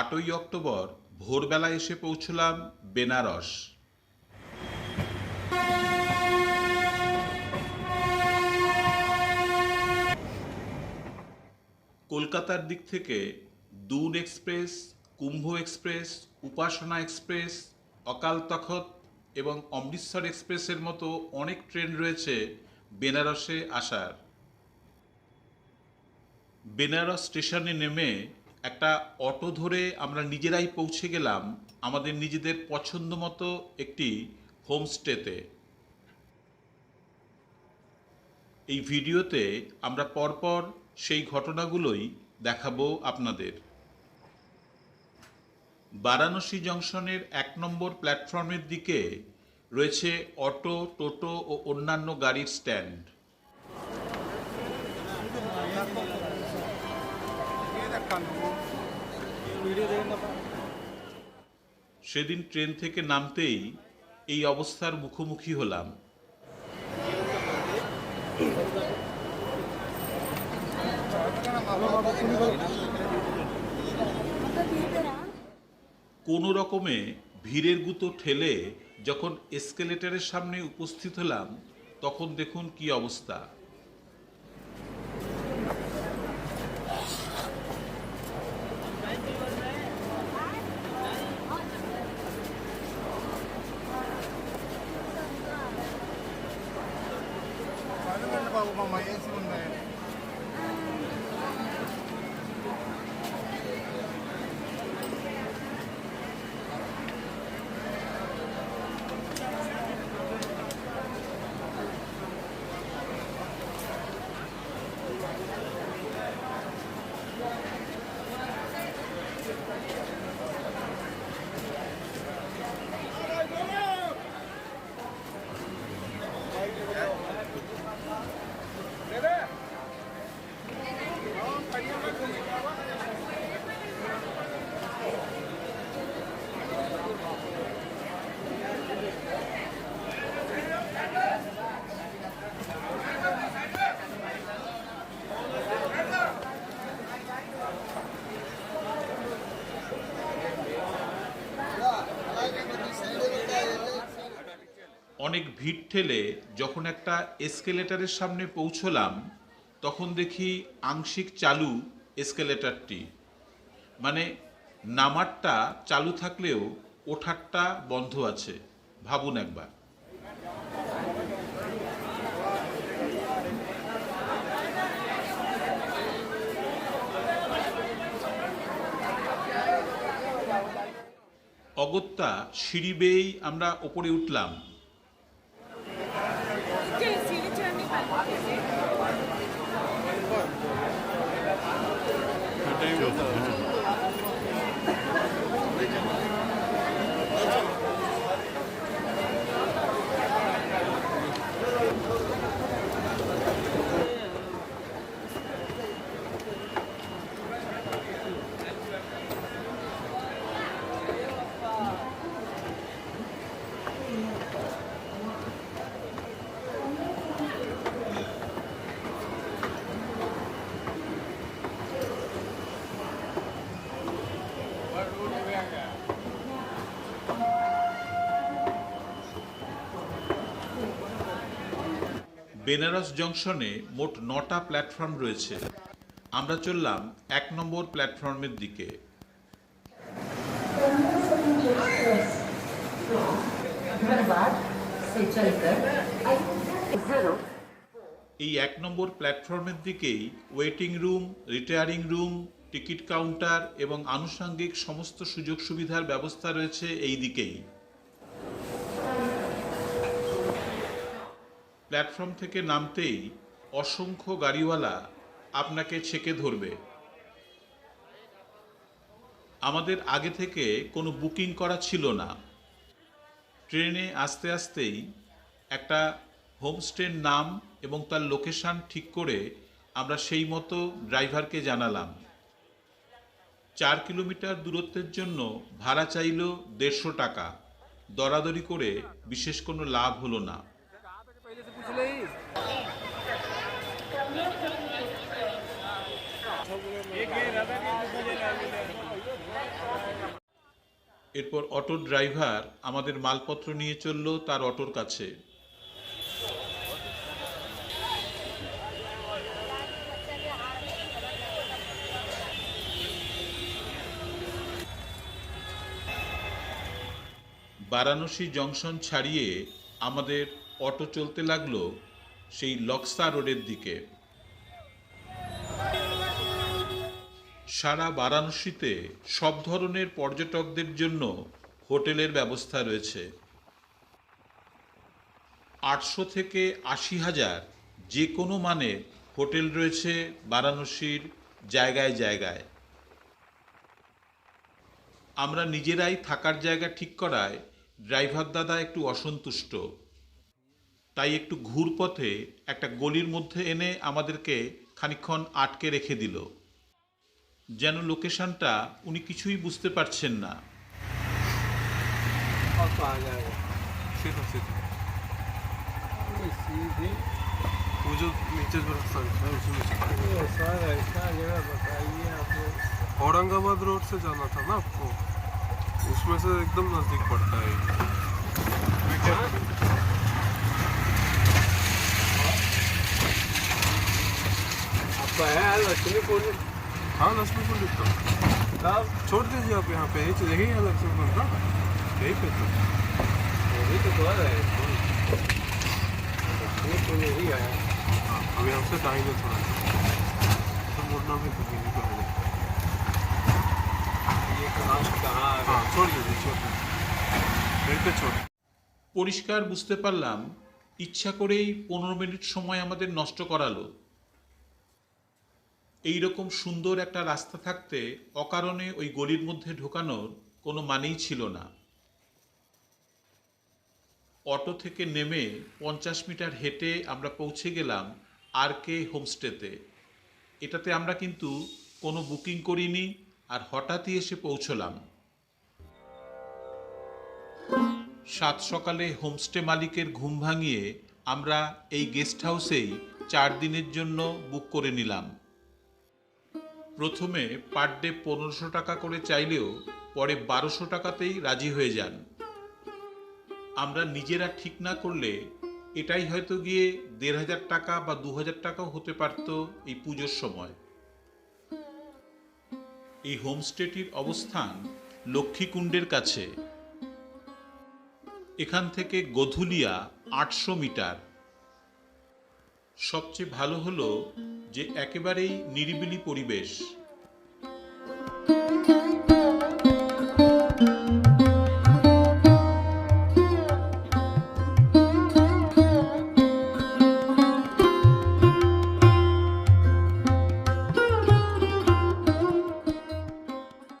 আটই অক্টোবর ভোরবেলা এসে পৌঁছলাম বেনারস। কলকাতার দিক থেকে Doon express, Kumbh express, Upasana express, Akal Takht এবং অমৃতসর এক্সপ্রেসের মতো অনেক ট্রেন রয়েছে বেনারসে আসার। বেনারস স্টেশনে নেমে একটা অটো ধরে আমরা নিজেরাই পৌঁছে গেলাম আমাদের নিজেদের পছন্দ মতো একটি হোমস্টেতে। এই ভিডিওতে আমরা পরপর সেই ঘটনাগুলোই দেখাবো আপনাদের। বারাণসী জংশনের এক নম্বর প্ল্যাটফর্মের দিকে রয়েছে অটো, টোটো ও অন্যান্য গাড়ির স্ট্যান্ড। সেদিন ট্রেন থেকে নামতেই এই অবস্থার মুখোমুখি হলাম। কোনো রকমে ভিড়ের গুঁতো ঠেলে যখন এসকেলেটরের সামনে উপস্থিত হলাম তখন দেখুন কি অবস্থা। моя земля. অনেক ভিড় ঠেলে যখন একটা এসকেলেটারের সামনে পৌঁছলাম, তখন দেখি আংশিক চালু এসকেলেটরটি মানে নামারটা চালু থাকলেও ওঠারটা বন্ধ আছে। ভাবুন একবার। অগত্যা সিঁড়ি বেয়েই আমরা ওপরে উঠলাম। Thank you. বেনারস জংশনে মোট নটা প্ল্যাটফর্ম রয়েছে। আমরা চললাম এক নম্বর প্ল্যাটফর্মের দিকে। এই এক নম্বর প্ল্যাটফর্মের দিকেই waiting room, retiring room, ticket counter এবং আনুষঙ্গিক সমস্ত সুযোগ সুবিধার ব্যবস্থা রয়েছে এই দিকেই। প্ল্যাটফর্ম থেকে নামতেই অসংখ্য গাড়িওয়ালা আপনাকে ছেকে ধরবে। আমাদের আগে থেকে কোনো বুকিং করা ছিল না। ট্রেনে আসতে আসতেই একটা হোমস্টের নাম এবং তার লোকেশন ঠিক করে আমরা সেই মতো ড্রাইভারকে জানালাম। চার কিলোমিটার দূরত্বের জন্য ভাড়া চাইল দেড়শো টাকা। দরাদরি করে বিশেষ কোনো লাভ হলো না। এরপর অটো ড্রাইভার আমাদের মালপত্র নিয়ে চলল তার অটোর কাছে। বারাণসী জংশন ছাড়িয়ে আমাদের অটো চলতে লাগল সেই লক্সা রোডের দিকে। সারা বারাণসীতে সব ধরনের পর্যটকদের জন্য হোটেলের ব্যবস্থা রয়েছে। আটশো থেকে আশি হাজার যে কোনো মানের হোটেল রয়েছে বারাণসীর জায়গায় জায়গায়। আমরা নিজেরাই থাকার জায়গা ঠিক করায় ড্রাইভার দাদা একটু অসন্তুষ্ট। তাই একটু ঘুরপথে একটা গলির মধ্যে এনে আমাদেরকে খানিকক্ষণ আটকে রেখে দিল। যেন লোকেশনটা উনি কিছুই বুঝতে পারছেন না और तो आ जाएगा सीधा सीधा ये सीधे वो जो नीचे जो रास्ता है उसमें से ये सर ऐसा जगह बताइए आप लोग औरंगाबाद रोड से जाना था ना आपको उसमें से एकदम नजदीक पड़ता है आपका है यार लक्ष्मी पुल हाँ लक्ष्मीपुर लिखता तब छोड़ दीजिए आप यहाँ पे यही यही है लक्ष्मीपुर ना यही पे तो वही तो कह रहे हैं लक्ष्मी पुल यही है हाँ अभी हमसे दाहिने थोड़ा तो मुड़ना भी तो यहीं पे है ये कहाँ से कहाँ आ हाँ गया छोड़ दीजिए छोड़ दीजिए यहीं पे छोड़ পরিষ্কার বুঝতে পারলাম ইচ্ছা করেই পনেরো মিনিট সময় আমাদের নষ্ট করালো এই রকম সুন্দর একটা রাস্তা থাকতে অকারণে ওই গলির মধ্যে ঢোকানোর কোনো মানেই ছিল না। অটো থেকে নেমে পঞ্চাশ মিটার হেঁটে আমরা পৌঁছে গেলাম আর কে হোমস্টেতে। এটাতে আমরা কিন্তু কোনো বুকিং করিনি আর হঠাৎই এসে পৌঁছলাম। সাত সকালে হোমস্টে মালিকের ঘুম ভাঙিয়ে আমরা এই গেস্ট হাউসেই চার দিনের জন্য বুক করে নিলাম। প্রথমে পার ডে পনেরোশো টাকা করে চাইলেও পরে বারোশো টাকাতেই রাজি হয়ে যান। আমরা নিজেরা ঠিক না করলে এটাই হয়তো গিয়ে দেড় হাজার টাকা বা দু হাজার টাকাও হতে পারত এই পুজোর সময়। এই হোমস্টেটির অবস্থান লক্ষ্মীকুণ্ডের কাছে। এখান থেকে গধুলিয়া আটশো মিটার। সবচেয়ে ভালো হলো যে একেবারেই নিরিবিলি পরিবেশ